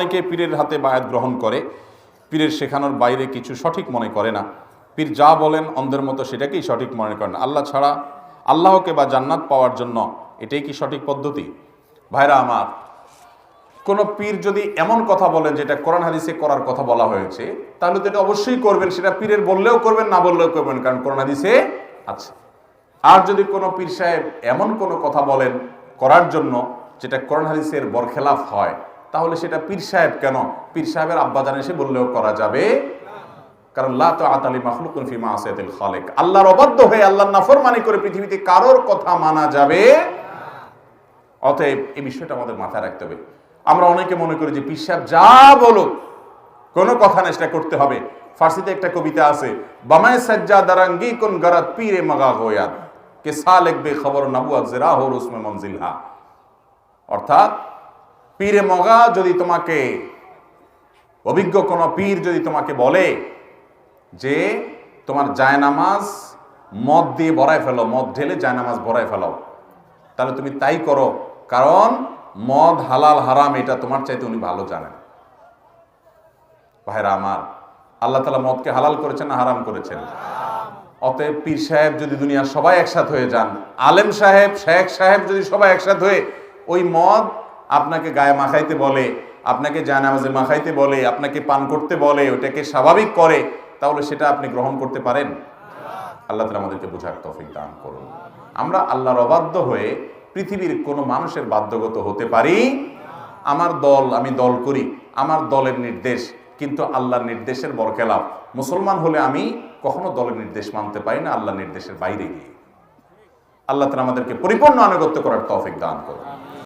অনেকে পীরের হাতে বায়াত গ্রহণ করে। পীরের শেখানোর বাইরে কিছু সঠিক মনে করে না। পীর যা বলেন অন্ধের মতো সেটাকেই সঠিক মনে করেন। আল্লাহ ছাড়া আল্লাহকে বা জান্নাত পাওয়ার জন্য এটাই কি সঠিক পদ্ধতি? ভাইরা আমার, কোনো পীর যদি এমন কথা বলেন যেটা কোরআন হাদিসে করার কথা বলা হয়েছে, তাহলে তো এটা অবশ্যই করবেন। সেটা পীরের বললেও করবেন, না বললেও করবেন, কারণ কোরআন হাদিসে আছে। আর যদি কোনো পীর সাহেব এমন কোনো কথা বলেন করার জন্য যেটা কোরআন হাদিসের বরখেলাফ হয় তাহলে সেটা পীর সাহেব কেন? পীর সাহেবের আব্বাজান এসে বললেও করা যাবে। কারণ লা তো আতালি খালিক। আল্লাহর অবাধ্য হয়ে আল্লাহর নাফরমানি করে পৃথিবীতে কারোর কথা মানা যাবে। অতএব এই বিষয়টা আমাদের মাথায় রাখতে হবে। আমরা অনেকে মনে করি যে পিসাব যা বলুক, কোনো কথা না সেটা করতে হবে। ফার্সিতে একটা কবিতা আছে, বামায় সাজ্জা দারাঙ্গি কোন গরাত পীরে মাগা গোয়াত। কে সা লিখবে খবর নাবুয়াত জেরা হোর উসমে মঞ্জিলহা অর্থাৎ পীরে মগা যদি তোমাকে, অভিজ্ঞ কোনো পীর যদি তোমাকে বলে যে, তোমার জায়নামাজ মদ দিয়ে ভরায় ফেলো, মদ ঢেলে জায়নামাজ ভরায় ফেলো। তাহলে তুমি তাই করো, কারণ মদ হালাল, হারাম, এটা তোমার চাইতে উনি ভালো জানেন। ভাইরা আমার, আল্লাহ তালা মদকে হালাল করেছেন না হারাম করেছেন? অতএব পীর সাহেব যদি দুনিয়ার সবাই একসাথ হয়ে যান, আলেম সাহেব, শেখ সাহেব যদি সবাই একসাথ হয়ে ওই মদ আপনাকে গায়ে মাখাইতে বলে, আপনাকে জায়নামাজে মাখাইতে বলে, আপনাকে পান করতে বলে, ওটাকে স্বাভাবিক করে, তাহলে সেটা আপনি গ্রহণ করতে পারেন। আল্লাহ তালা আমাদেরকে বোঝার তফিক দান করুন। আমরা আল্লাহর অবাধ্য হয়ে পৃথিবীর কোনো মানুষের বাধ্যগত হতে পারি? আমার দল, আমি দল করি, আমার দলের নির্দেশ, কিন্তু আল্লাহর নির্দেশের বরকেলাপ মুসলমান হলে আমি কখনো দলের নির্দেশ মানতে পারি না, আল্লাহর নির্দেশের বাইরে গিয়ে। আল্লাহ তালা আমাদেরকে পরিপূর্ণ আনুগত্য করার তৌফিক দান করুন।